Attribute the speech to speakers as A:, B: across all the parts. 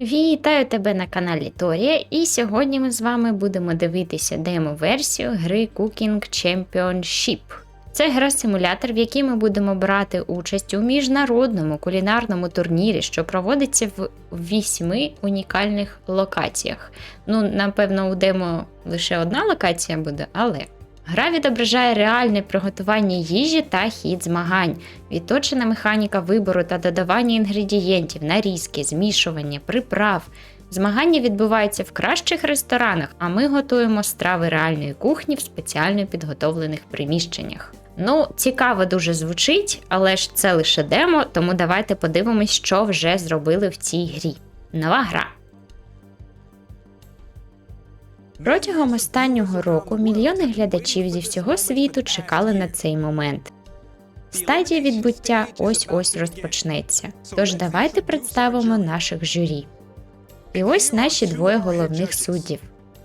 A: Вітаю тебе на каналі Торія, і сьогодні ми з вами будемо дивитися демо-версію гри Cooking Championship. Це гра-симулятор, в якій ми будемо брати участь у міжнародному кулінарному турнірі, що проводиться в вісьми унікальних локаціях. Ну, напевно, у демо лише одна локація буде, але гра відображає реальне приготування їжі та хід змагань, відточена механіка вибору та додавання інгредієнтів, нарізки, змішування, приправ. Змагання відбуваються в кращих ресторанах, а ми готуємо страви реальної кухні в спеціально підготовлених приміщеннях. Ну, цікаво дуже звучить, але ж це лише демо, тому давайте подивимось, що вже зробили в цій грі. Нова гра. Протягом останнього року мільйони глядачів зі всього світу чекали на цей момент. Стадія відбуття ось ось розпочнеться. Тож давайте представимо наших журі. І ось наші двоє головних суддів.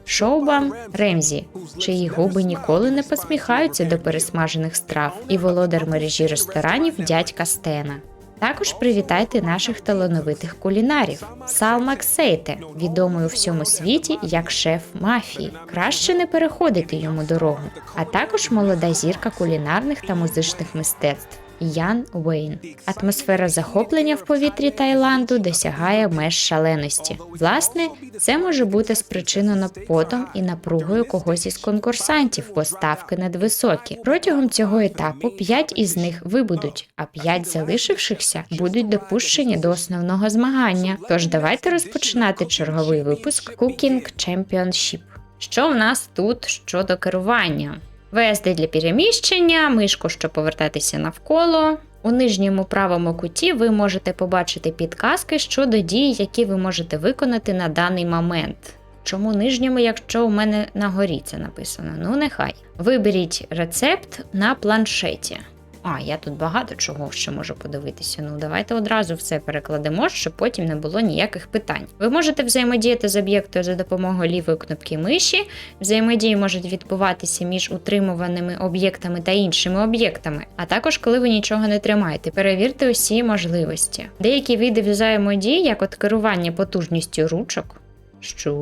A: Шоубам Ремзі, чиї губи ніколи не посміхаються до пересмажених страв, і володар мережі ресторанів дядька Стена. Також привітайте наших талановитих кулінарів. Сал Максейте, відомий у всьому світі як шеф мафії. Краще не переходити йому дорогу, а також молода зірка кулінарних та музичних мистецтв. Ян Уейн. Атмосфера захоплення в повітрі Таїланду досягає меж шаленості. Власне, це може бути спричинено потом і напругою когось із конкурсантів, бо ставки надвисокі. Протягом цього етапу п'ять із них вибудуть, а п'ять залишившихся будуть допущені до основного змагання. Тож давайте розпочинати черговий випуск Cooking Championship. Що в нас тут щодо керування? VSD для переміщення, мишку, щоб повертатися навколо. У нижньому правому куті ви можете побачити підказки щодо дій, які ви можете виконати на даний момент. Чому нижньому, якщо у мене на горі це написано? Ну, нехай. Виберіть рецепт на планшеті. А, я тут багато чого ще можу подивитися. Ну, давайте одразу все перекладемо, щоб потім не було ніяких питань. Ви можете взаємодіяти з об'єктом за допомогою лівої кнопки миші. Взаємодії можуть відбуватися між утримуваними об'єктами та іншими об'єктами, а також коли ви нічого не тримаєте. Перевірте усі можливості. Деякі види взаємодії, як от керування потужністю ручок. Що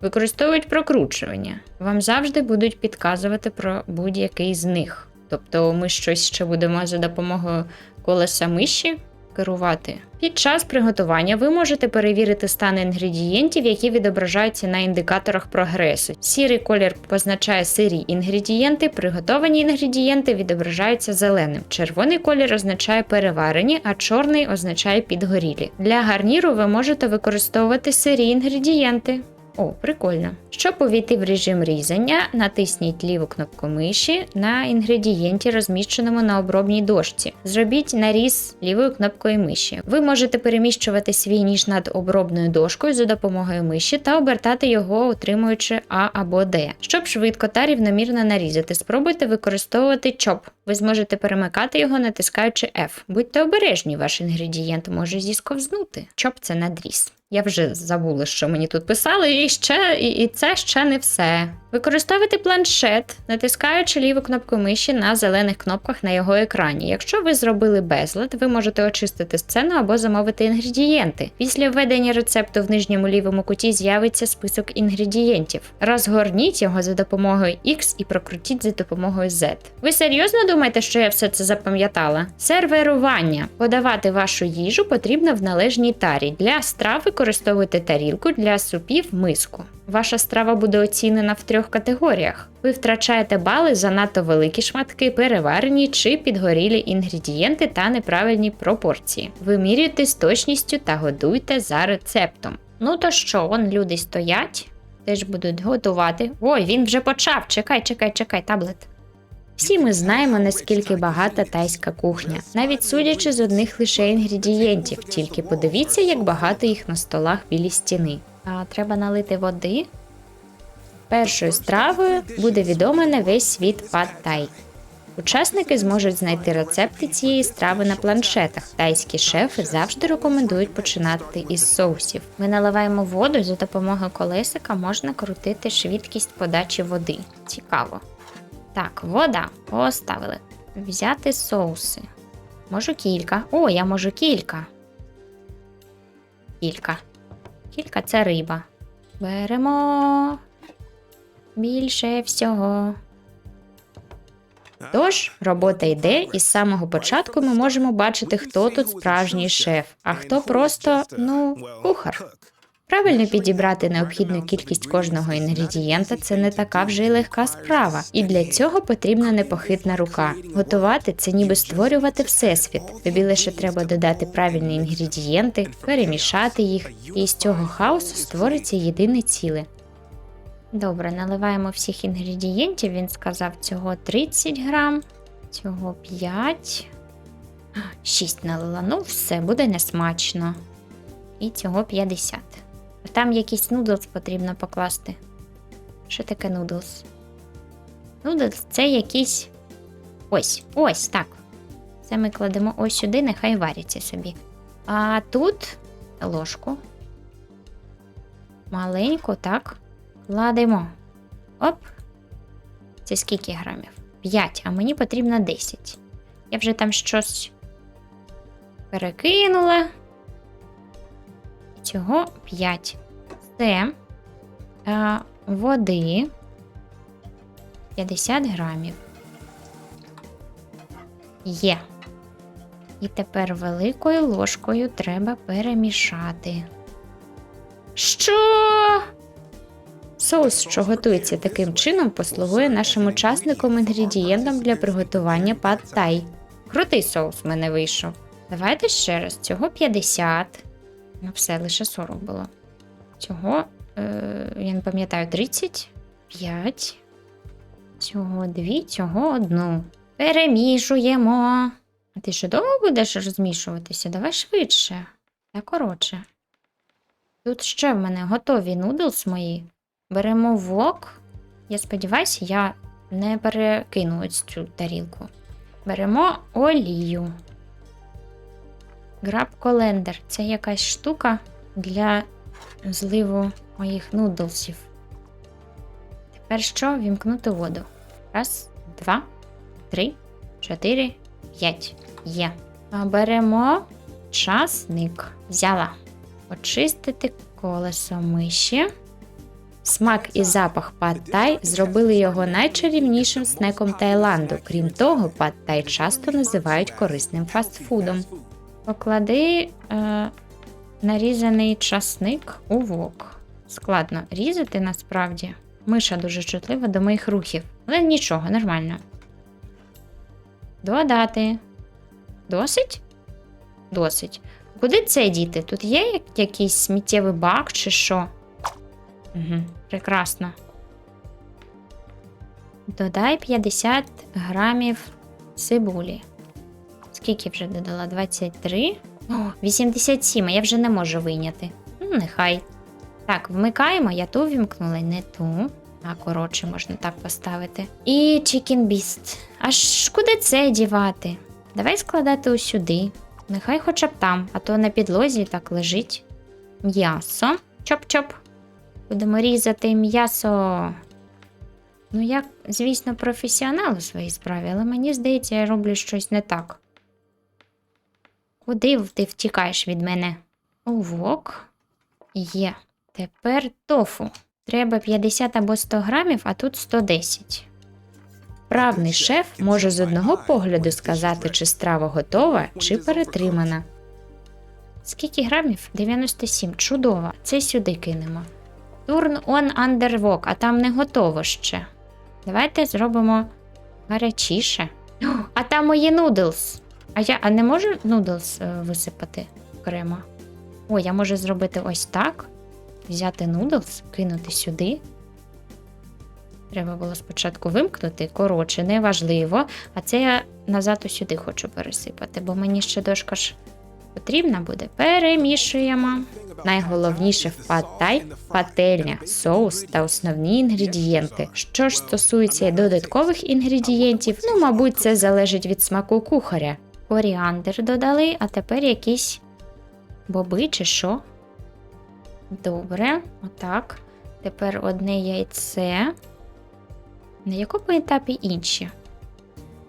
A: використовують прокручування. Вам завжди будуть підказувати про будь-який з них. Тобто ми щось ще будемо за допомогою колеса миші керувати. Під час приготування ви можете перевірити стан інгредієнтів, які відображаються на індикаторах прогресу. Сірий колір позначає сирі інгредієнти, приготовані інгредієнти відображаються зеленим. Червоний колір означає переварені, а чорний означає підгорілі. Для гарніру ви можете використовувати сирі інгредієнти. О, прикольно. Щоб увійти в режим різання, натисніть ліву кнопку миші на інгредієнті, розміщеному на обробній дошці. Зробіть наріз лівою кнопкою миші. Ви можете переміщувати свій ніж над обробною дошкою за допомогою миші та обертати його, утримуючи А або Д. Щоб швидко та рівномірно нарізати, спробуйте використовувати чоп. Ви зможете перемикати його, натискаючи F. Будьте обережні, ваш інгредієнт може зісковзнути. Чоп це надріз. Я вже забула, що мені тут писали, і ще і, і це ще не все. Використовуйте планшет, натискаючи ліву кнопку миші на зелених кнопках на його екрані. Якщо ви зробили безлад, ви можете очистити сцену або замовити інгредієнти. Після введення рецепту в нижньому лівому куті з'явиться список інгредієнтів. Розгорніть його за допомогою X і прокрутіть за допомогою Z. Ви серйозно думаєте, що я все це запам'ятала? Серверування. Подавати вашу їжу потрібно в належній тарі. Для страв використовуйте тарілку, для супів миску. Ваша страва буде оцінена в трьох категоріях. Ви втрачаєте бали за надто великі шматки, переварені чи підгорілі інгредієнти та неправильні пропорції. Вимірюйте з точністю та годуйте за рецептом. Ну то що, он люди стоять, теж будуть готувати. Ой, він вже почав. Чекай, чекай, чекай, таблет. Всі ми знаємо, наскільки багата тайська кухня, навіть судячи з одних лише інгредієнтів, тільки подивіться, як багато їх на столах білі стіни. А треба налити води. Першою стравою буде відома на весь світ пад тай. Учасники зможуть знайти рецепти цієї страви на планшетах. Тайські шефи завжди рекомендують починати із соусів. Ми наливаємо воду за допомогою колесика можна крутити швидкість подачі води. Цікаво. Так, вода поставили. Взяти соуси. Можу кілька. О, я можу кілька. Кілька. Кілька це риба. Беремо більше всього. Тож, робота йде, і з самого початку ми можемо бачити, хто тут справжній шеф, а хто просто, ну, кухар. Правильно підібрати необхідну кількість кожного інгредієнта це не така вже й легка справа, і для цього потрібна непохитна рука. Готувати це ніби створювати всесвіт. Тобі лише треба додати правильні інгредієнти, перемішати їх, і з цього хаосу створиться єдине ціле. Добре, наливаємо всіх інгредієнтів. Він сказав цього 30 грам, цього 5. 6 налила. Ну, все, буде несмачно. І цього 50. Там якийсь нудлс потрібно покласти. Що таке нудлс? Нудлс це якийсь. Ось, ось так. Це ми кладемо ось сюди, нехай варяться собі. А тут ложку. Маленьку, так. Кладемо. Оп. Це скільки грамів? 5, а мені потрібно 10. Я вже там щось перекинула. Цього 5. Це е, води 50 грамів. Є. І тепер великою ложкою треба перемішати. Що? Соус, що готується таким чином, послугує нашим учасникам інгредієнтом для приготування пад-тай. Крутий соус в мене вийшов. Давайте ще раз. Цього 50. Ну, все, лише 40 було. Цього, е, я не пам'ятаю, 35. Цього 2, цього одну. Перемішуємо. А ти що довго будеш розмішуватися? Давай швидше. Та коротше. Тут ще в мене готові нудлс мої. Беремо вок. Я сподіваюся, я не перекину ось цю тарілку. Беремо олію. Граб колендер це якась штука для зливу моїх нудлсів. Тепер що? Вімкнути воду. Раз, два, три, чотири, п'ять. Є. Беремо часник. Взяла. Очистити колесо миші. Смак і запах пад-тай зробили його найчарівнішим снеком Таїланду. Крім того, пад-тай часто називають корисним фастфудом. Поклади е, нарізаний часник у вок. Складно різати насправді. Миша дуже чутлива до моїх рухів. Але нічого, нормально. Додати. Досить? Досить. Куди це діти? Тут є якийсь сміттєвий бак чи що? Угу, прекрасно. Додай 50 грамів цибулі. Скільки вже додала? 23? О, 87, а я вже не можу вийняти. Ну, нехай. Так, вмикаємо, я ту вімкнула, не ту. А коротше, можна так поставити. І Chicken Beast. Аж куди це дівати? Давай складати ось сюди. Нехай хоча б там, а то на підлозі так лежить. М'ясо. Чоп-чоп. Будемо різати м'ясо. Ну, я, звісно, професіонал у своїй справі, але мені здається, я роблю щось не так. Куди ти втікаєш від мене? Овок. Є. Тепер тофу. Треба 50 або 100 грамів, а тут 110. Правний шеф може з одного погляду сказати, чи страва готова, чи перетримана. Скільки грамів? 97. Чудово. Це сюди кинемо. Turn on under wok, а там не готово ще. Давайте зробимо гарячіше. А там мої нудлс. А я а не можу нудлс е, висипати окремо? О, я можу зробити ось так. Взяти нудлс, кинути сюди. Треба було спочатку вимкнути, коротше, неважливо. А це я назад сюди хочу пересипати, бо мені ще дошка ж потрібна буде. Перемішуємо. Найголовніше в пад-тай – пательня, соус та основні інгредієнти. Що ж стосується додаткових інгредієнтів, ну, мабуть, це залежить від смаку кухаря. Коріандр додали, а тепер якісь боби чи що. Добре, отак. Тепер одне яйце. На якому етапі інші?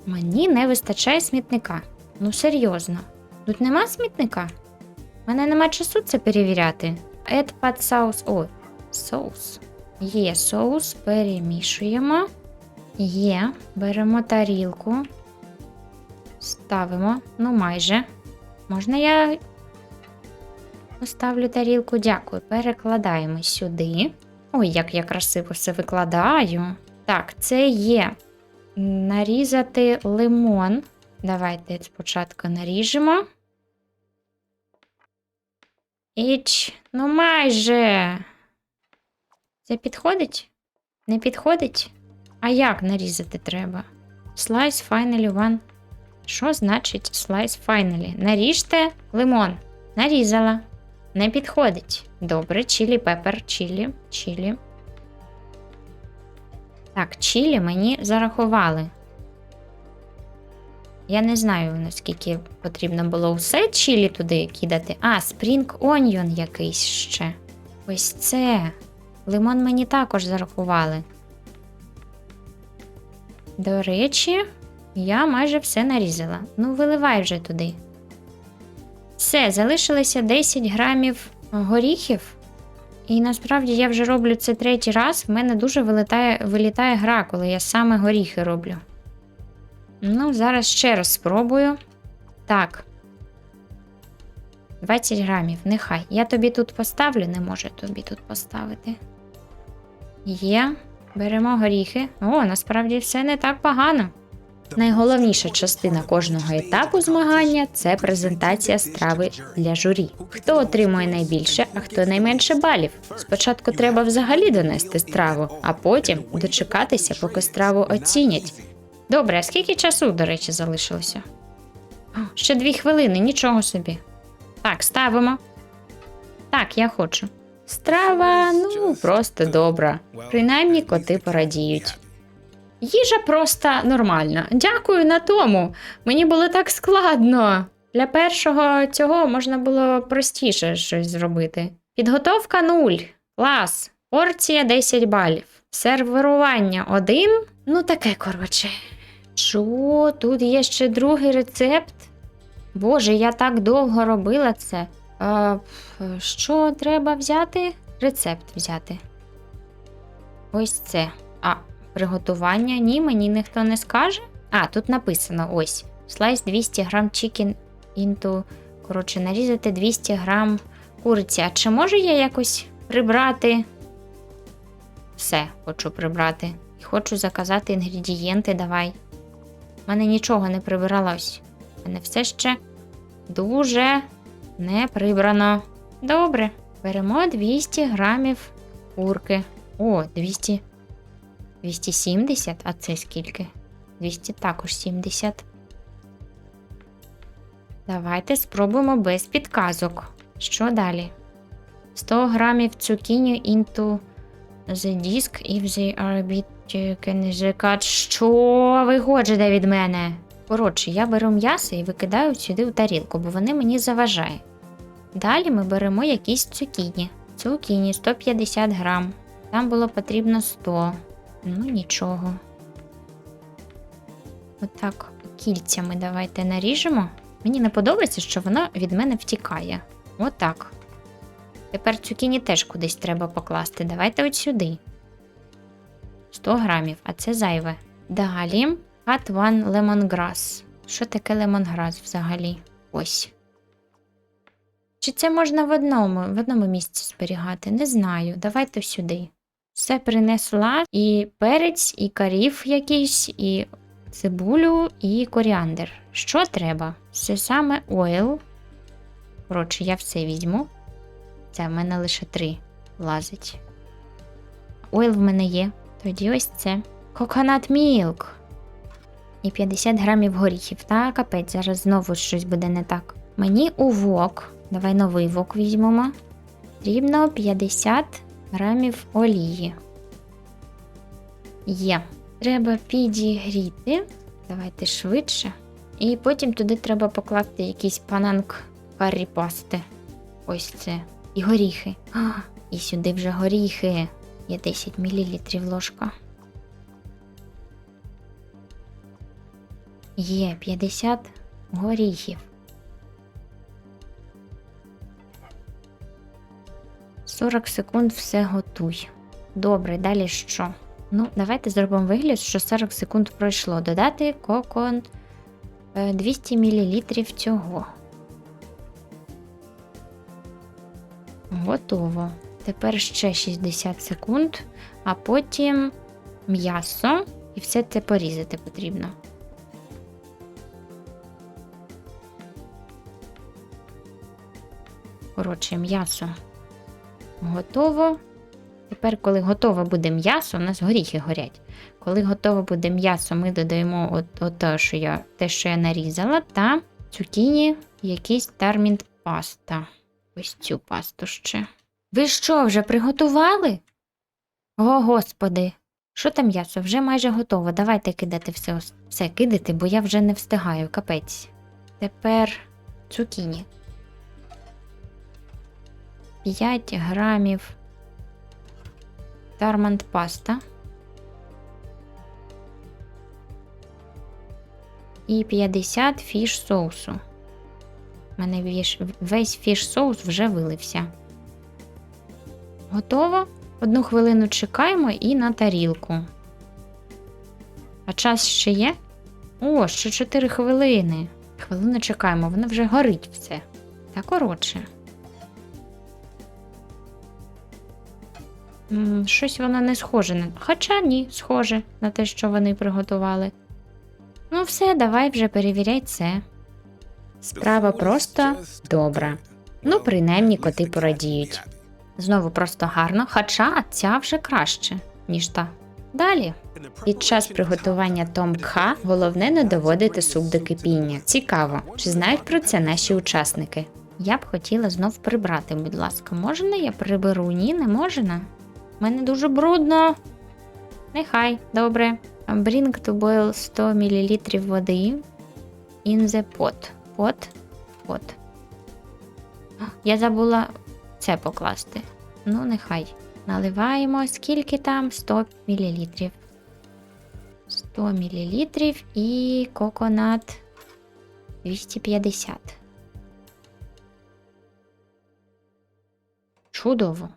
A: Мені не вистачає смітника. Ну, серйозно. Тут нема смітника? У мене нема часу це перевіряти. Add pad sauce. О, соус. Є соус, перемішуємо. Є. Беремо тарілку. Ставимо. Ну, майже. Можна я поставлю тарілку? Дякую. Перекладаємо сюди. Ой, як я красиво все викладаю. Так, це є нарізати лимон. Давайте спочатку наріжемо. Іч, ну майже. Це підходить? Не підходить? А як нарізати треба? Slice finally one. Що значить slice finally? Наріжте лимон. Нарізала. Не підходить. Добре, чілі, пепер, чілі, чілі. Так, чілі мені зарахували. Я не знаю, наскільки потрібно було все чілі туди кидати. А, спрінг оньйон якийсь ще. Ось це. Лимон мені також зарахували. До речі, я майже все нарізала. Ну, виливай вже туди. Все, залишилося 10 грамів горіхів. І насправді я вже роблю це третій раз. В мене дуже вилітає, вилітає гра, коли я саме горіхи роблю. Ну, зараз ще раз спробую. Так. 20 грамів, нехай. Я тобі тут поставлю, не можу тобі тут поставити. Є. Беремо горіхи. О, насправді все не так погано. Найголовніша частина кожного етапу змагання це презентація страви для журі. Хто отримує найбільше, а хто найменше балів. Спочатку треба взагалі донести страву, а потім дочекатися, поки страву оцінять. Добре, а скільки часу, до речі, залишилося? Ще дві хвилини, нічого собі. Так, ставимо. Так, я хочу. Страва, ну, просто добра. Принаймні коти порадіють. Їжа просто нормальна. Дякую на тому. Мені було так складно. Для першого цього можна було простіше щось зробити. Підготовка 0. Клас. Порція 10 балів. Сервірування 1. Ну, таке, коротше. Що? Тут є ще другий рецепт? Боже, я так довго робила це. А, що треба взяти? Рецепт взяти. Ось це. А, приготування? Ні, мені ніхто не скаже. А, тут написано ось. Слайс 200 грам chicken into. Коротше, нарізати 200 грам куриці. А чи можу я якось прибрати? Все, хочу прибрати. І хочу заказати інгредієнти. Давай. У мене нічого не прибиралось. У мене все ще дуже не прибрано. Добре. Беремо 200 грамів курки. О, 200. 270, а це скільки? 200 також 70. Давайте спробуємо без підказок. Що далі? 100 грамів цукіню into the disk if they are bit is a cut. Що ви від мене? Коротше, я беру м'ясо і викидаю сюди в тарілку, бо вони мені заважають. Далі ми беремо якісь цукіні. Цукіні 150 грам. Там було потрібно 100. Ну, нічого. Отак кільцями давайте наріжемо. Мені не подобається, що воно від мене втікає. Отак. Тепер цукіні теж кудись треба покласти. Давайте от сюди. 100 грамів, а це зайве. Далі Cut one lemongrass. Що таке lemongrass взагалі? Ось. Чи це можна в одному, в одному місці зберігати? Не знаю. Давайте сюди. Все принесла і перець, і карів якийсь, і цибулю, і коріандр. Що треба? Це саме ойл. Коротше, я все візьму. Це в мене лише три влазить. Ойл в мене є. Тоді ось це. Coconut milk. І 50 грамів горіхів. Та капець, зараз знову щось буде не так. Мені у вок. Давай новий вок візьмемо. Потрібно 50 грамів олії. Є. Треба підігріти. Давайте швидше. І потім туди треба покласти якийсь пананк карі пасти. Ось це. І горіхи. А, і сюди вже горіхи. Є 10 мл ложка. Є 50 горіхів. 40 секунд все готуй. Добре, далі що? Ну, давайте зробимо вигляд, що 40 секунд пройшло. Додати кокон е, 200 мл цього. Готово. Тепер ще 60 секунд, а потім м'ясо і все це порізати потрібно. Коротше, м'ясо готово. Тепер, коли готове буде м'ясо, у нас горіхи горять. Коли готове буде м'ясо, ми додаємо от, от те, що я, те, що я нарізала, та цукіні, якийсь термін паста. Ось цю пасту ще. Ви що, вже приготували? О, господи, що там м'ясо? Вже майже готово. Давайте кидати все, все кидати, бо я вже не встигаю, капець. Тепер цукіні. 5 грамів тарманд паста. І 50 фіш соусу. У мене весь фіш соус вже вилився. Готово. Одну хвилину чекаємо і на тарілку. А час ще є? О, ще 4 хвилини. Хвилину чекаємо, воно вже горить все. Та коротше. Щось воно не схоже на. Хоча ні, схоже на те, що вони приготували. Ну, все, давай вже перевіряй це. Справа просто добра. Ну, принаймні, коти порадіють. Знову просто гарно, хоча ця вже краще, ніж та. Далі. Під час приготування томкха головне не доводити суп до кипіння. Цікаво, чи знають про це наші учасники? Я б хотіла знов прибрати, будь ласка, можна я приберу? Ні, не можна. У мене дуже брудно. Нехай, добре. Bring to boil 100 мл води in the pot. Pot. Pot. Я забула це покласти. Ну, нехай. Наливаємо скільки там? 100 мл. 100 мл і коконат 250. Чудово.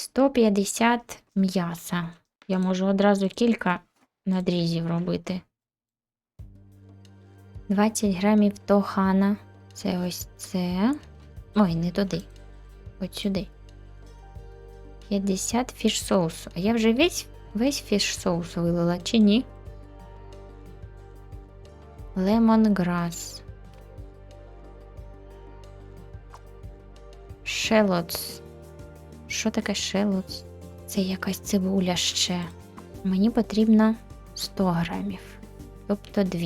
A: 150 м'яса. Я можу одразу кілька надрізів робити. 20 грамів тохана. Це ось це. Ой, не туди. От сюди. 50 фіш соусу. А я вже весь, весь фіш соус вилила, чи ні? Лемонграс. Шелотс. Що таке шелотс? Це якась цибуля ще. Мені потрібно 100 грамів, тобто 2.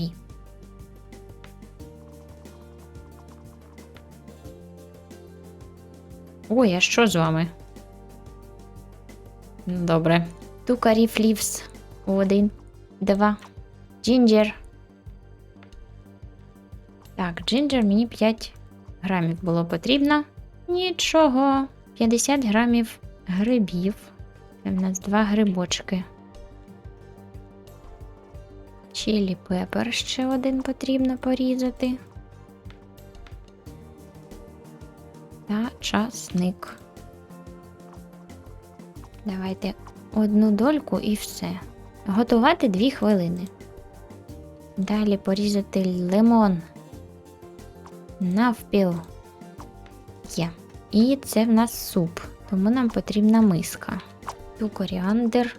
A: Ой, а що з вами? Ну, Добре. Тукарі флівс. Один, два. Джинджер. Так, джинджер мені 5 грамів було потрібно. Нічого. 50 грамів грибів. В нас два грибочки. Чилі пепер ще один потрібно порізати. Та часник. Давайте одну дольку і все. Готувати 2 хвилини. Далі порізати лимон. Навпіл. Є. І це в нас суп, тому нам потрібна миска. Ту коріандр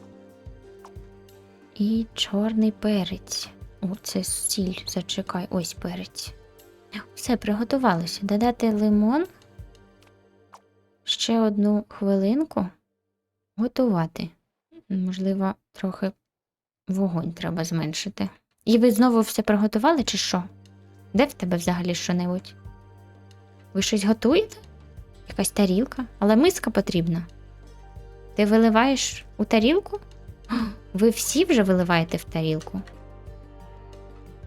A: і чорний перець. О, це сіль, зачекай, ось перець. Все, приготувалося. Додати лимон. Ще одну хвилинку. Готувати. Можливо, трохи вогонь треба зменшити. І ви знову все приготували, чи що? Де в тебе взагалі що-небудь? Ви щось готуєте? Якась тарілка, але миска потрібна. Ти виливаєш у тарілку? Ви всі вже виливаєте в тарілку.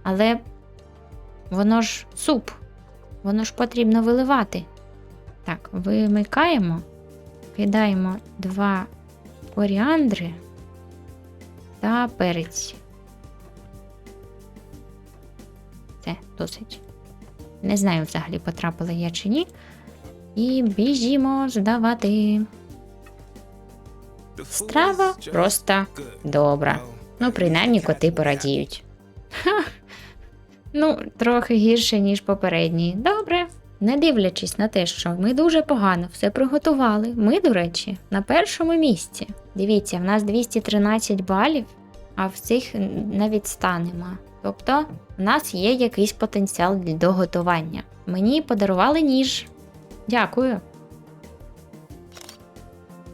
A: Але воно ж суп, воно ж потрібно виливати. Так, вимикаємо, кидаємо два коріандри та перець. Це досить. Не знаю, взагалі потрапила я чи ні. І біжімо здавати. Страва просто добра. Ну, принаймні коти порадіють. Ха. Ну, трохи гірше, ніж попередній. Добре. Не дивлячись на те, що ми дуже погано все приготували. Ми, до речі, на першому місці. Дивіться, в нас 213 балів, а в цих навіть ста нема. Тобто, в нас є якийсь потенціал до готування. Мені подарували ніж. Дякую.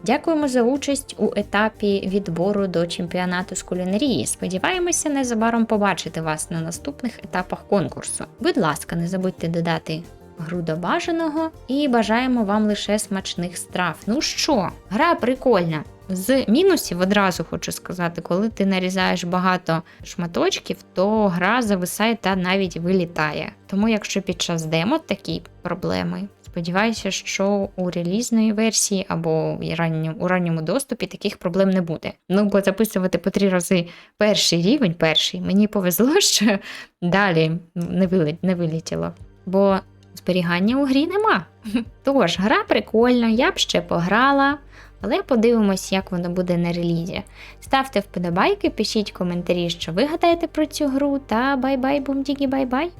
A: Дякуємо за участь у етапі відбору до чемпіонату з кулінарії. Сподіваємося незабаром побачити вас на наступних етапах конкурсу. Будь ласка, не забудьте додати гру бажаного і бажаємо вам лише смачних страв. Ну що, гра прикольна. З мінусів одразу хочу сказати, коли ти нарізаєш багато шматочків, то гра зависає та навіть вилітає. Тому, якщо під час демо такі проблеми, сподіваюся, що у релізної версії або у ранньому доступі таких проблем не буде. Ну, бо записувати по три рази перший рівень, перший, мені повезло, що далі не, вилі, вилітіло. Бо зберігання у грі нема. Тож, гра прикольна, я б ще пограла. Але подивимось, як воно буде на релізі. Ставте вподобайки, пишіть коментарі, що ви гадаєте про цю гру, та бай-бай, бумдігі, бай-бай!